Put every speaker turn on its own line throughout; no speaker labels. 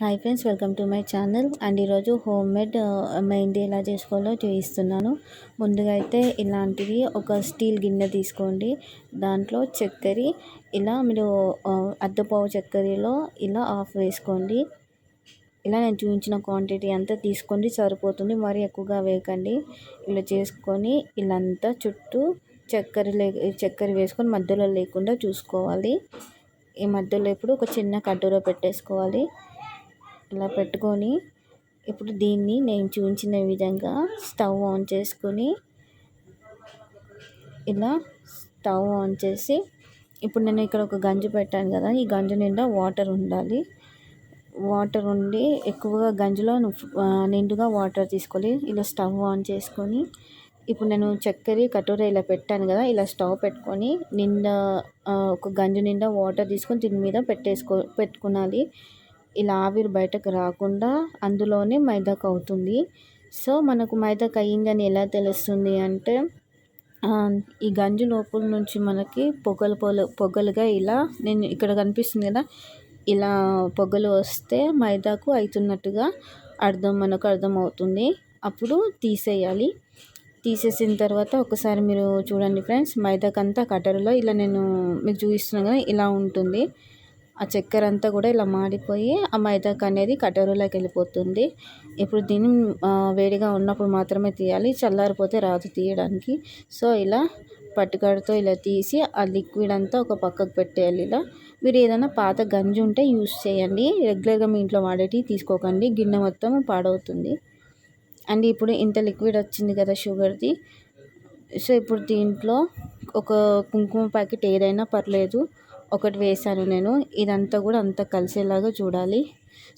Hi friends welcome to my channel and ఈరోజు home made uh, mehndi ఎలా చేసుకోవాలో చూపిస్తున్నాను. ముందుగా అయితే ఇలాంటివి ఒక స్టీల్ గిన్నె తీసుకోండి. దాంట్లో చక్కెర ఇలా మీరు uh, అద్దపావు చక్కెరలో ఇలా ఆఫ్ వేసుకోండి. ఇలా నేను చూపించిన క్వాంటిటీ అంతా తీసుకోండి. సరిపోతుంది. మరి ఎక్కువగా వేయకండి. ఇలా చేసుకొని ఇలాంతా చుట్టూ చక్కెర లే చక్కెర వేసుకొని మధ్యలో లేకుండా చూసుకోవాలి. ఈ మధ్యలో ఇప్పుడు ఒక చిన్న కట్టూర పెట్టేసుకోవాలి. ఇలా పెట్టుకొని ఇప్పుడు దీన్ని నేను చూపించిన విధంగా స్టవ్ ఆన్ చేసుకొని ఇలా స్టవ్ ఆన్ చేసి ఇప్పుడు నేను ఇక్కడ ఒక గంజి పెట్టాను కదా ఈ గంజి నిండా వాటర్ ఉండాలి. వాటర్ ఉండి ఎక్కువగా గంజిలో నిండుగా వాటర్ తీసుకోవాలి. ఇలా స్టవ్ ఆన్ చేసుకొని ఇప్పుడు నేను చక్కెర కటోర ఇలా పెట్టాను కదా ఇలా స్టవ్ పెట్టుకొని నిండా ఒక గంజి నిండా వాటర్ తీసుకొని దీని మీద పెట్టేసుకో పెట్టుకునాలి ఇలా ఆవిరి బయటకు రాకుండా అందులోనే మైదాకు అవుతుంది. సో మనకు మైదాకు అయ్యిందని ఎలా తెలుస్తుంది అంటే ఈ గంజు లోపల నుంచి మనకి పొగలు పొగలు పొగలుగా ఇలా నేను ఇక్కడ కనిపిస్తుంది కదా ఇలా పొగలు వస్తే మైదాకు అవుతున్నట్టుగా అర్థం మనకు అర్థమవుతుంది అప్పుడు తీసేయాలి. తీసేసిన తర్వాత ఒకసారి మీరు చూడండి ఫ్రెండ్స్ మైదాకంతా కట్టరులో ఇలా నేను మీకు చూపిస్తున్నాను కదా ఇలా ఉంటుంది. ఆ చక్కెర అంతా కూడా ఇలా మాడిపోయి ఆ మైదాకు అనేది కటోరలోకి వెళ్ళిపోతుంది. ఇప్పుడు దీన్ని వేడిగా ఉన్నప్పుడు మాత్రమే తీయాలి. చల్లారిపోతే రాదు తీయడానికి. సో ఇలా పట్టుకడతో ఇలా తీసి ఆ లిక్విడ్ అంతా ఒక పక్కకు పెట్టేయాలి ఇలా. మీరు ఏదైనా పాత గంజి ఉంటే యూస్ చేయండి. రెగ్యులర్గా మీ ఇంట్లో వాడేటి తీసుకోకండి. గిన్నె మొత్తం పాడవుతుంది. అండ్ ఇప్పుడు ఇంత లిక్విడ్ వచ్చింది కదా షుగర్ది. సో ఇప్పుడు దీంట్లో ఒక కుంకుమ ప్యాకెట్ ఏదైనా పర్లేదు. ఒకటి వేసాను నేను. ఇదంతా కూడా అంతా కలిసేలాగా చూడాలి.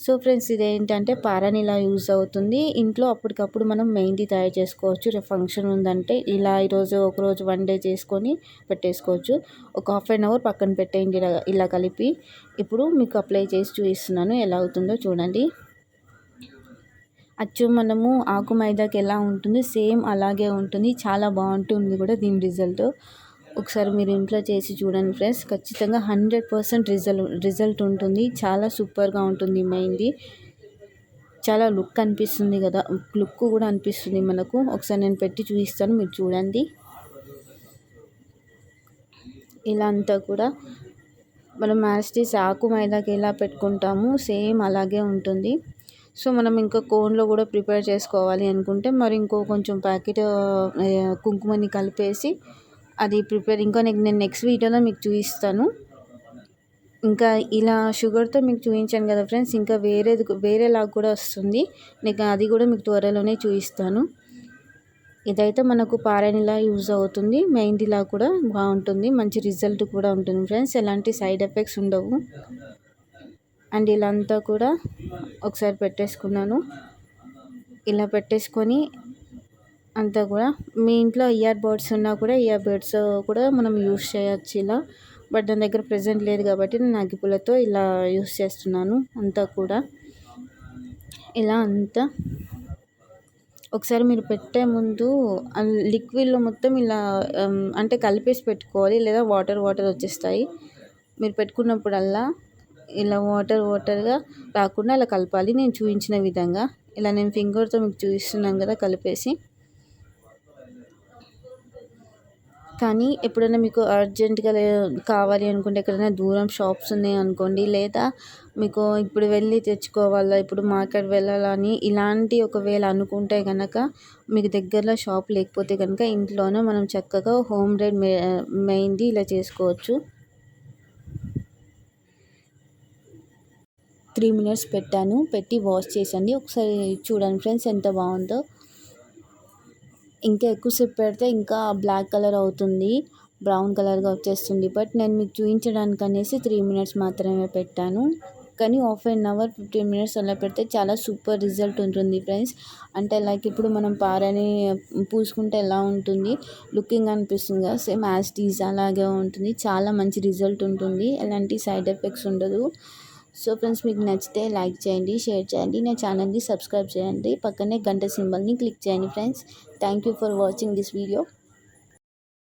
సో ఫ్రెండ్స్ ఇదేంటంటే పారాని ఇలా యూజ్ అవుతుంది. ఇంట్లో అప్పటికప్పుడు మనం మెహందీ తయారు చేసుకోవచ్చు. రేపు ఫంక్షన్ ఉందంటే ఇలా ఈరోజు ఒకరోజు వన్ డే చేసుకొని పెట్టేసుకోవచ్చు. ఒక హాఫ్ అన్ అవర్ పక్కన పెట్టేయండి ఇలా ఇలా కలిపి. ఇప్పుడు మీకు అప్లై చేసి చూపిస్తున్నాను ఎలా అవుతుందో చూడండి. అచ్చు మనము ఆకు మైదాకి ఎలా ఉంటుంది? సేమ్ అలాగే ఉంటుంది. చాలా బాగుంటుంది కూడా దీని రిజల్ట్. ఒకసారి మీరు ఇంట్లో చేసి చూడండి ఫ్రెండ్స్. ఖచ్చితంగా హండ్రెడ్ పర్సెంట్ రిజల్ట్ రిజల్ట్ ఉంటుంది. చాలా సూపర్గా ఉంటుంది మైంది చాలా లుక్ అనిపిస్తుంది కదా. లుక్ కూడా అనిపిస్తుంది మనకు. ఒకసారి నేను పెట్టి చూపిస్తాను మీరు చూడండి. ఇలా అంతా కూడా మనం మ్యాస్టీస్ ఆకు మైదాకి ఎలా పెట్టుకుంటాము సేమ్ అలాగే ఉంటుంది. సో మనం ఇంకా కోన్లో కూడా ప్రిపేర్ చేసుకోవాలి అనుకుంటే మరి ఇంకో కొంచెం ప్యాకెట్ కుంకుమని కలిపేసి అది ప్రిపేర్ ఇంకా నేను నెక్స్ట్ వీడియోలో మీకు చూపిస్తాను. ఇంకా ఇలా షుగర్తో మీకు చూపించాను కదా ఫ్రెండ్స్ ఇంకా వేరేది వేరేలాగా కూడా వస్తుంది. నేను అది కూడా మీకు త్వరలోనే చూపిస్తాను. ఇదైతే మనకు పారాయణలా యూజ్ అవుతుంది మెహందీలా కూడా బాగుంటుంది మంచి రిజల్ట్ కూడా ఉంటుంది ఫ్రెండ్స్ ఎలాంటి సైడ్ ఎఫెక్ట్స్ ఉండవు. అండ్ ఇలా అంతా కూడా ఒకసారి పెట్టేసుకున్నాను. ఇలా పెట్టేసుకొని అంతా కూడా మీ ఇంట్లో ఇయర్ బడ్స్ ఉన్నా కూడా ఇయర్ బడ్స్ కూడా మనం యూస్ చేయొచ్చు ఇలా. బట్ దాని దగ్గర ప్రజెంట్ లేదు కాబట్టి నేను అగ్గిపుల్లతో ఇలా యూస్ చేస్తున్నాను అంతా కూడా. ఇలా అంతా. ఒకసారి మీరు పెట్టే ముందు లిక్విడ్లో మొత్తం ఇలా అంటే కలిపేసి పెట్టుకోవాలి లేదా వాటర్ వాటర్ వచ్చేస్తాయి. మీరు పెట్టుకున్నప్పుడల్లా ఇలా వాటర్ వాటర్గా రాకుండా అలా కలపాలి. నేను చూపించిన విధంగా. ఇలా నేను ఫింగర్తో మీకు చూపిస్తున్నాను కదా కలిపేసి. కానీ ఎప్పుడైనా మీకు అర్జెంటుగా కావాలి అనుకుంటే ఎక్కడైనా దూరం షాప్స్ ఉన్నాయి అనుకోండి లేదా మీకు ఇప్పుడు వెళ్ళి తెచ్చుకోవాలా ఇప్పుడు మార్కెట్ వెళ్ళాలని ఇలాంటి ఒకవేళ అనుకుంటే కనుక మీకు దగ్గరలో షాప్ లేకపోతే కనుక ఇంట్లోనే మనం చక్కగా హోమ్ మేడ్ మెహందీ ఇలా చేసుకోవచ్చు. త్రీ మినిట్స్ పెట్టాను పెట్టి వాష్ చేసండి. ఒకసారి చూడండి ఫ్రెండ్స్ ఎంత బాగుందో. ఇంకా ఎక్కువసేపు పెడితే ఇంకా బ్లాక్ కలర్ అవుతుంది బ్రౌన్ కలర్గా వచ్చేస్తుంది. బట్ నేను మీకు చూపించడానికి అనేసి త్రీ మినిట్స్ మాత్రమే పెట్టాను. కానీ half an hour fifteen minutes అలా పెడితే చాలా సూపర్ రిజల్ట్ ఉంటుంది ఫ్రెండ్స్ అంటే లైక్ ఇప్పుడు మనం పారని పూసుకుంటే ఎలా ఉంటుంది? లుకింగ్ అనిపిస్తుంది కదా సేమ్ యాజ్ టీజ్ అలాగే ఉంటుంది. చాలా మంచి రిజల్ట్ ఉంటుంది. ఎలాంటి సైడ్ ఎఫెక్ట్స్ ఉండదు. సో ఫ్రెండ్స్ మీకు నచ్చితే లైక్ చేయండి షేర్ చేయండి. నా ఛానల్ని సబ్స్క్రైబ్ చేయండి. పక్కనే గంట సింబల్ని క్లిక్ చేయండి friends. Thank you for watching this video.